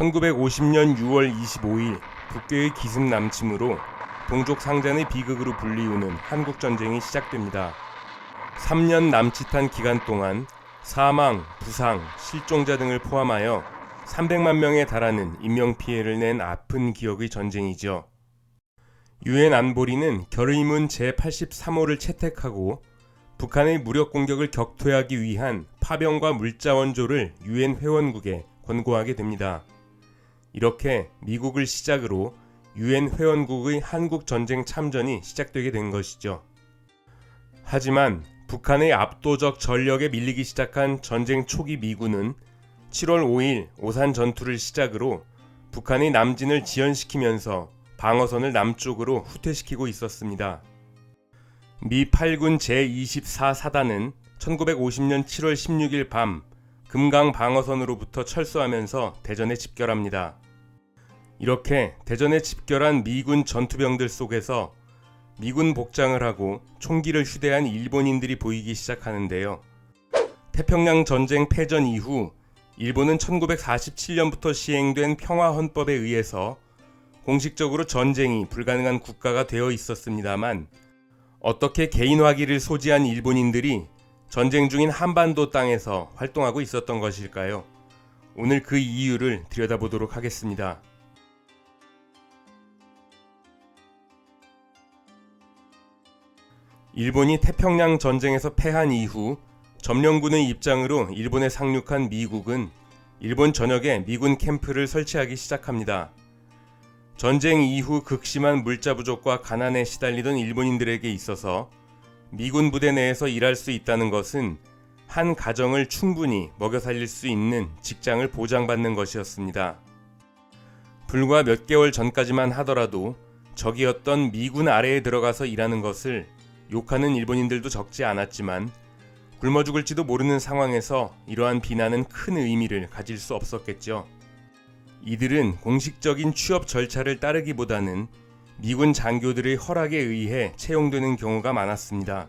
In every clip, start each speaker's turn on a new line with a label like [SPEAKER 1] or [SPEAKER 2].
[SPEAKER 1] 1950년 6월 25일 북괴의 기습 남침으로 동족 상잔의 비극으로 불리우는 한국 전쟁이 시작됩니다. 3년 남짓한 기간 동안 사망, 부상, 실종자 등을 포함하여 300만 명에 달하는 인명 피해를 낸 아픈 기억의 전쟁이죠. 유엔 안보리는 결의문 제83호를 채택하고 북한의 무력 공격을 격퇴하기 위한 파병과 물자원조를 유엔 회원국에 권고하게 됩니다. 이렇게 미국을 시작으로 유엔 회원국의 한국 전쟁 참전이 시작되게 된 것이죠. 하지만 북한의 압도적 전력에 밀리기 시작한 전쟁 초기 미군은 7월 5일 오산 전투를 시작으로 북한의 남진을 지연시키면서 방어선을 남쪽으로 후퇴시키고 있었습니다. 미 8군 제24사단은 1950년 7월 16일 밤 금강 방어선으로부터 철수하면서 대전에 집결합니다. 이렇게 대전에 집결한 미군 전투병들 속에서 미군 복장을 하고 총기를 휴대한 일본인들이 보이기 시작하는데요. 태평양 전쟁 패전 이후 일본은 1947년부터 시행된 평화헌법에 의해서 공식적으로 전쟁이 불가능한 국가가 되어 있었습니다만 어떻게 개인화기를 소지한 일본인들이 전쟁 중인 한반도 땅에서 활동하고 있었던 것일까요? 오늘 그 이유를 들여다보도록 하겠습니다. 일본이 태평양 전쟁에서 패한 이후 점령군의 입장으로 일본에 상륙한 미국은 일본 전역에 미군 캠프를 설치하기 시작합니다. 전쟁 이후 극심한 물자 부족과 가난에 시달리던 일본인들에게 있어서 미군 부대 내에서 일할 수 있다는 것은 한 가정을 충분히 먹여 살릴 수 있는 직장을 보장받는 것이었습니다. 불과 몇 개월 전까지만 하더라도 적이었던 미군 아래에 들어가서 일하는 것을 욕하는 일본인들도 적지 않았지만 굶어 죽을지도 모르는 상황에서 이러한 비난은 큰 의미를 가질 수 없었겠죠. 이들은 공식적인 취업 절차를 따르기보다는 미군 장교들의 허락에 의해 채용되는 경우가 많았습니다.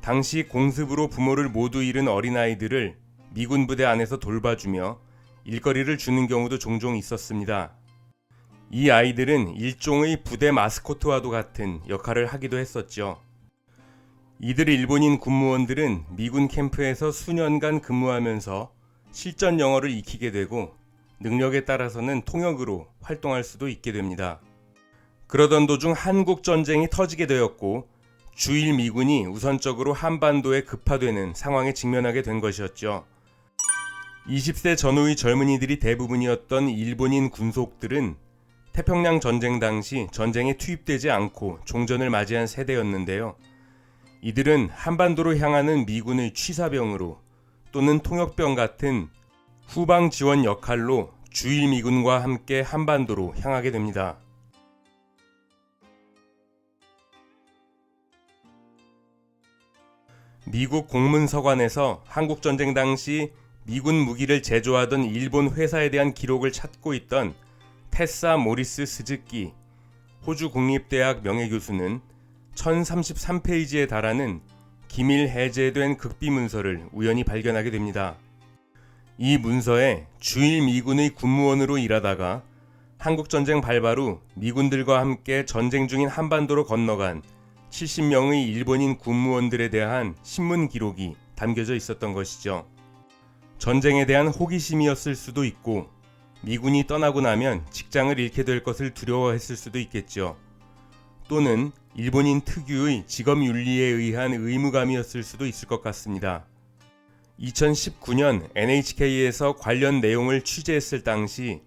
[SPEAKER 1] 당시 공습으로 부모를 모두 잃은 어린아이들을 미군 부대 안에서 돌봐주며 일거리를 주는 경우도 종종 있었습니다. 이 아이들은 일종의 부대 마스코트와도 같은 역할을 하기도 했었죠. 이들 일본인 군무원들은 미군 캠프에서 수년간 근무하면서 실전 영어를 익히게 되고 능력에 따라서는 통역으로 활동할 수도 있게 됩니다. 그러던 도중 한국 전쟁이 터지게 되었고 주일 미군이 우선적으로 한반도에 급파되는 상황에 직면하게 된 것이었죠. 20세 전후의 젊은이들이 대부분이었던 일본인 군속들은 태평양 전쟁 당시 전쟁에 투입되지 않고 종전을 맞이한 세대였는데요. 이들은 한반도로 향하는 미군의 취사병으로 또는 통역병 같은 후방 지원 역할로 주일 미군과 함께 한반도로 향하게 됩니다. 미국 공문서관에서 한국 전쟁 당시 미군 무기를 제조하던 일본 회사에 대한 기록을 찾고 있던 테사 모리스 스즈키 호주 국립대학 명예교수는 1033페이지에 달하는 기밀 해제된 극비 문서를 우연히 발견하게 됩니다. 이 문서에 주일 미군의 군무원으로 일하다가 한국 전쟁 발발 후 미군들과 함께 전쟁 중인 한반도로 건너간 70명의 일본인 군무원들에 대한 신문 기록이 담겨져 있었던 것이죠. 전쟁에 대한 호기심이었을 수도 있고 미군이 떠나고 나면 직장을 잃게 될 것을 두려워했을 수도 있겠죠. 또는 일본인 특유의 직업 윤리에 의한 의무감이었을 수도 있을 것 같습니다. 2019년 NHK에서 관련 내용을 취재했을 당시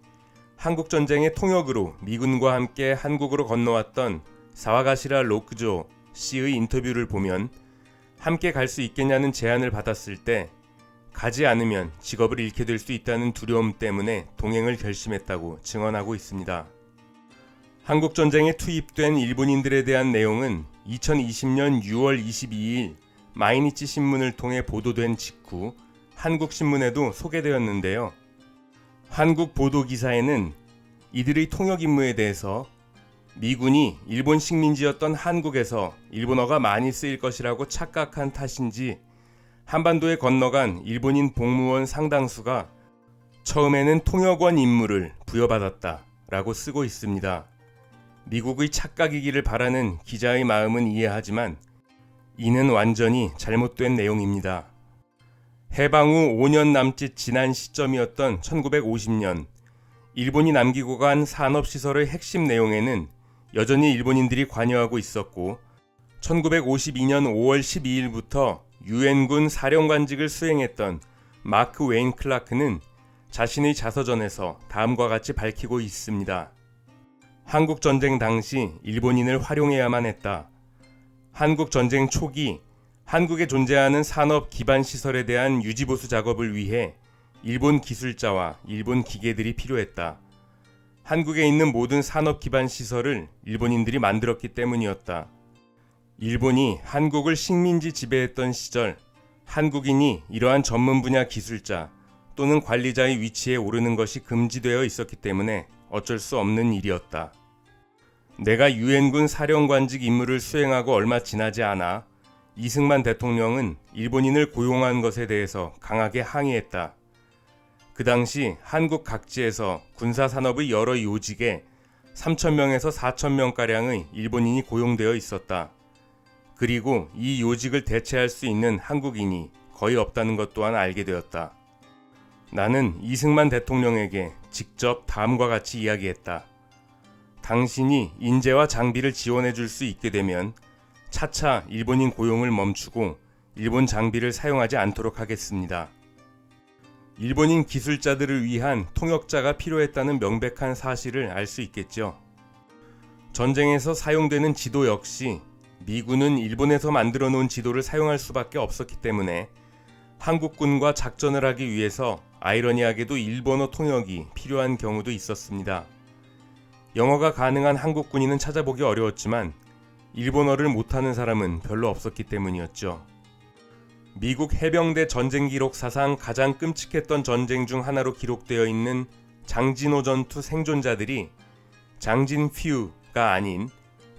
[SPEAKER 1] 한국 전쟁의 통역으로 미군과 함께 한국으로 건너왔던 사와가시라 로크조 씨의 인터뷰를 보면 함께 갈 수 있겠냐는 제안을 받았을 때 가지 않으면 직업을 잃게 될 수 있다는 두려움 때문에 동행을 결심했다고 증언하고 있습니다. 한국 전쟁에 투입된 일본인들에 대한 내용은 2020년 6월 22일 마이니치 신문을 통해 보도된 직후 한국 신문에도 소개되었는데요. 한국 보도 기사에는 이들의 통역 임무에 대해서 미군이 일본 식민지였던 한국에서 일본어가 많이 쓰일 것이라고 착각한 탓인지 한반도에 건너간 일본인 복무원 상당수가 처음에는 통역원 임무를 부여받았다 라고 쓰고 있습니다. 미국의 착각이기를 바라는 기자의 마음은 이해하지만 이는 완전히 잘못된 내용입니다. 해방 후 5년 남짓 지난 시점이었던 1950년 일본이 남기고 간 산업시설의 핵심 내용에는 여전히 일본인들이 관여하고 있었고 1952년 5월 12일부터 유엔군 사령관직을 수행했던 마크 웨인 클라크는 자신의 자서전에서 다음과 같이 밝히고 있습니다. 한국 전쟁 당시 일본인을 활용해야만 했다. 한국 전쟁 초기 한국에 존재하는 산업 기반 시설에 대한 유지보수 작업을 위해 일본 기술자와 일본 기계들이 필요했다. 한국에 있는 모든 산업 기반 시설을 일본인들이 만들었기 때문이었다. 일본이 한국을 식민지 지배했던 시절 한국인이 이러한 전문 분야 기술자 또는 관리자의 위치에 오르는 것이 금지되어 있었기 때문에 어쩔 수 없는 일이었다. 내가 유엔군 사령관직 임무를 수행하고 얼마 지나지 않아 이승만 대통령은 일본인을 고용한 것에 대해서 강하게 항의했다. 그 당시 한국 각지에서 군사 산업의 여러 요직에 3천명에서 4천명가량의 일본인이 고용되어 있었다. 그리고 이 요직을 대체할 수 있는 한국인이 거의 없다는 것 또한 알게 되었다. 나는 이승만 대통령에게 직접 다음과 같이 이야기했다. 당신이 인재와 장비를 지원해 줄 수 있게 되면 차차 일본인 고용을 멈추고 일본 장비를 사용하지 않도록 하겠습니다. 일본인 기술자들을 위한 통역자가 필요했다는 명백한 사실을 알 수 있겠죠. 전쟁에서 사용되는 지도 역시 미군은 일본에서 만들어 놓은 지도를 사용할 수밖에 없었기 때문에 한국군과 작전을 하기 위해서 아이러니하게도 일본어 통역이 필요한 경우도 있었습니다. 영어가 가능한 한국 군인은 찾아보기 어려웠지만 일본어를 못하는 사람은 별로 없었기 때문이었죠. 미국 해병대 전쟁 기록 사상 가장 끔찍했던 전쟁 중 하나로 기록되어 있는 장진호 전투 생존자들이 장진 퓨가 아닌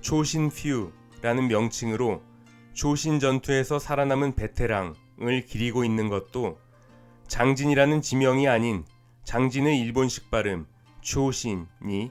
[SPEAKER 1] 초신 퓨라는 명칭으로 초신 전투에서 살아남은 베테랑을 기리고 있는 것도 장진이라는 지명이 아닌 장진의 일본식 발음 초신이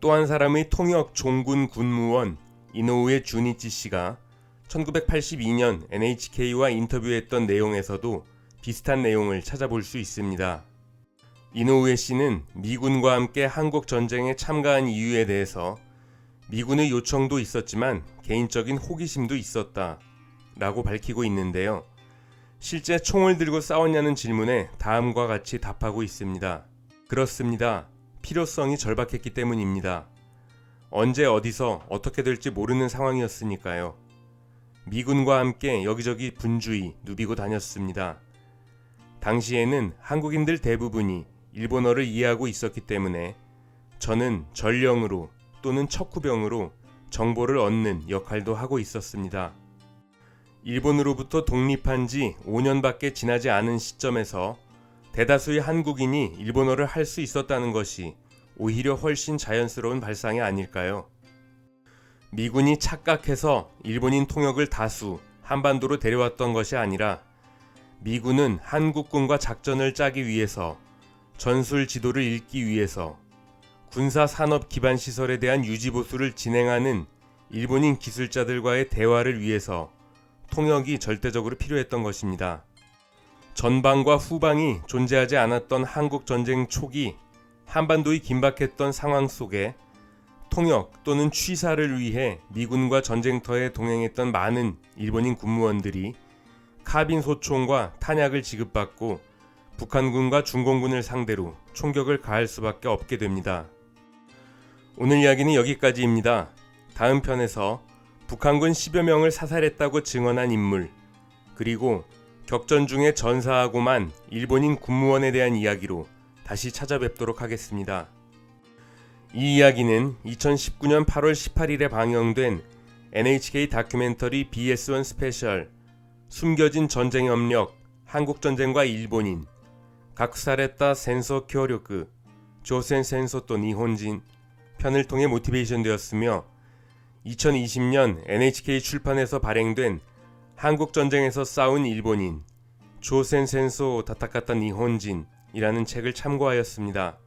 [SPEAKER 1] 또 한 사람의 통역 종군 군무원 이노우에 주니치 씨가 1982년 NHK와 인터뷰했던 내용에서도 비슷한 내용을 찾아볼 수 있습니다. 이노우에 씨는 미군과 함께 한국 전쟁에 참가한 이유에 대해서 미군의 요청도 있었지만 개인적인 호기심도 있었다 라고 밝히고 있는데요. 실제 총을 들고 싸웠냐는 질문에 다음과 같이 답하고 있습니다. 그렇습니다. 필요성이 절박했기 때문입니다. 언제 어디서 어떻게 될지 모르는 상황이었으니까요. 미군과 함께 여기저기 분주히 누비고 다녔습니다. 당시에는 한국인들 대부분이 일본어를 이해하고 있었기 때문에 저는 전령으로 또는 척후병으로 정보를 얻는 역할도 하고 있었습니다. 일본으로부터 독립한 지 5년밖에 지나지 않은 시점에서 대다수의 한국인이 일본어를 할 수 있었다는 것이 오히려 훨씬 자연스러운 발상이 아닐까요? 미군이 착각해서 일본인 통역을 다수 한반도로 데려왔던 것이 아니라 미군은 한국군과 작전을 짜기 위해서 전술 지도를 읽기 위해서 군사 산업 기반 시설에 대한 유지 보수를 진행하는 일본인 기술자들과의 대화를 위해서 통역이 절대적으로 필요했던 것입니다. 전방과 후방이 존재하지 않았던 한국 전쟁 초기 한반도의 긴박했던 상황 속에 통역 또는 취사를 위해 미군과 전쟁터에 동행했던 많은 일본인 군무원들이 카빈 소총과 탄약을 지급받고 북한군과 중공군을 상대로 총격을 가할 수밖에 없게 됩니다. 오늘 이야기는 여기까지입니다. 다음 편에서 북한군 10여 명을 사살했다고 증언한 인물, 그리고 격전 중에 전사하고만 일본인 군무원에 대한 이야기로 다시 찾아뵙도록 하겠습니다. 이 이야기는 2019년 8월 18일에 방영된 NHK 다큐멘터리 BS1 스페셜 숨겨진 전쟁 협력 한국 전쟁과 일본인 각사레타 센소協力 조센 센소 또 니혼진 편을 통해 모티베이션 되었으며 2020년 NHK 출판에서 발행된 한국 전쟁에서 싸운 일본인 조센 센소 다타카타 니혼진이라는 책을 참고하였습니다.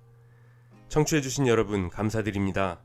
[SPEAKER 1] 청취해주신 여러분 감사드립니다.